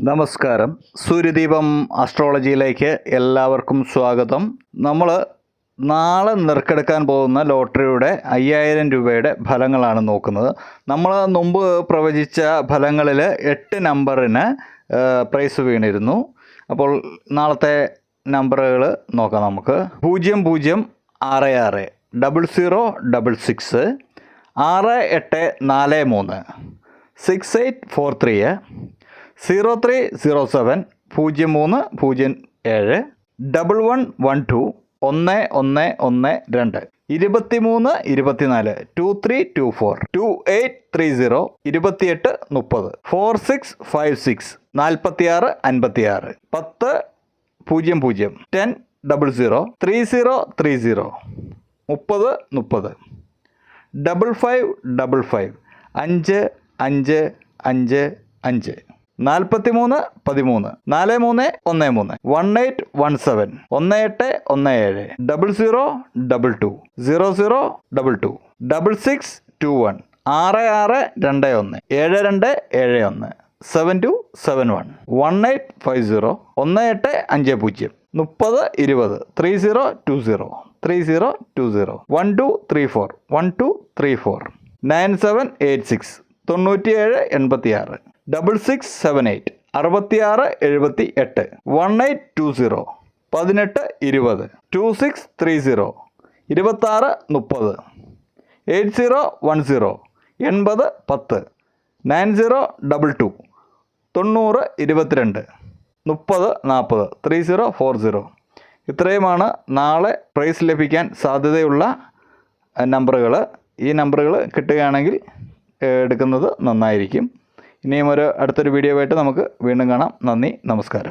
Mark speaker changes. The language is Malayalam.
Speaker 1: നമസ്കാരം. സൂര്യദീപം ആസ്ട്രോളജിയിലേക്ക് എല്ലാവർക്കും സ്വാഗതം. നമ്മൾ നാളെ നിർക്കെടുക്കാൻ പോകുന്ന ലോട്ടറിയുടെ അയ്യായിരം രൂപയുടെ ഫലങ്ങളാണ് നോക്കുന്നത്. നമ്മൾ മുമ്പ് പ്രവചിച്ച ഫലങ്ങളിൽ എട്ട് നമ്പറിന് പ്രൈസ് വീണിരുന്നു. അപ്പോൾ നാളത്തെ നമ്പറുകൾ നോക്കാം നമുക്ക്. പൂജ്യം പൂജ്യം ആറ് ആറ് ഡബിൾ സീറോ ഡബിൾ സിക്സ് ആറ് എട്ട് നാല് മൂന്ന് six eight four three zero three zero seven പൂജ്യം മൂന്ന് പൂജ്യം ഏഴ് ഡബിൾ വൺ വൺ ടു ഒന്ന് ഒന്ന് ഒന്ന് രണ്ട്. ഇരുപത്തിമൂന്ന് ഇരുപത്തിനാല് two three two four two eight three zero ഇരുപത്തിയെട്ട് മുപ്പത്. ഫോർ സിക്സ് ഫൈവ് സിക്സ് നാൽപ്പത്തിയാറ് അൻപത്തിയാറ്. പത്ത് പൂജ്യം പൂജ്യം. Ten double zero three zero three zero. മുപ്പത് മുപ്പത്. Double five double five. അഞ്ച് അഞ്ച് അഞ്ച് അഞ്ച്. നാൽപ്പത്തി മൂന്ന് പതിമൂന്ന്. നാല് മൂന്ന് ഒന്ന് മൂന്ന്. One eight one seven. ഒന്ന് എട്ട് ഒന്ന് ഏഴ്. Double zero double two. Zero zero double two. Double six two one. ആറ് ആറ് രണ്ട് ഒന്ന്. ഏഴ് രണ്ട് ഏഴ് ഒന്ന്. Seven two seven one. One eight five zero. ഒന്ന് എട്ട് അഞ്ച് പൂജ്യം. മുപ്പത് ഇരുപത്. Three zero two zero. Three zero two zero. One two three four. One two three four. Nine seven eight six. തൊണ്ണൂറ്റിയേഴ് എൺപത്തിയാറ്. ഡബിൾ സിക്സ് സെവൻ എയ്റ്റ് അറുപത്തിയാറ് എഴുപത്തി എട്ട് വൺ എയ്റ്റ് ടു സീറോ പതിനെട്ട് ഇരുപത് ടു സിക്സ് ത്രീ സീറോ ഇരുപത്താറ് മുപ്പത് എയ്റ്റ് സീറോ വൺ സീറോ എൺപത് പത്ത് നയൻ സീറോ ഡബിൾ ടു തൊണ്ണൂറ് ഇരുപത്തിരണ്ട് മുപ്പത് നാൽപ്പത് ത്രീ സീറോ ഫോർ സീറോ ഇത്രയുമാണ് നാളെ പ്രൈസ് ലഭിക്കാൻ സാധ്യതയുള്ള നമ്പറുകൾ ഈ നമ്പറുകൾ കിട്ടുകയാണെങ്കിൽ എടുക്കുന്നത് നന്നായിരിക്കും. ഇനിയും ഒരു അടുത്തൊരു വീഡിയോ ആയിട്ട് നമുക്ക് വീണ്ടും കാണാം. നന്ദി നമസ്കാരം.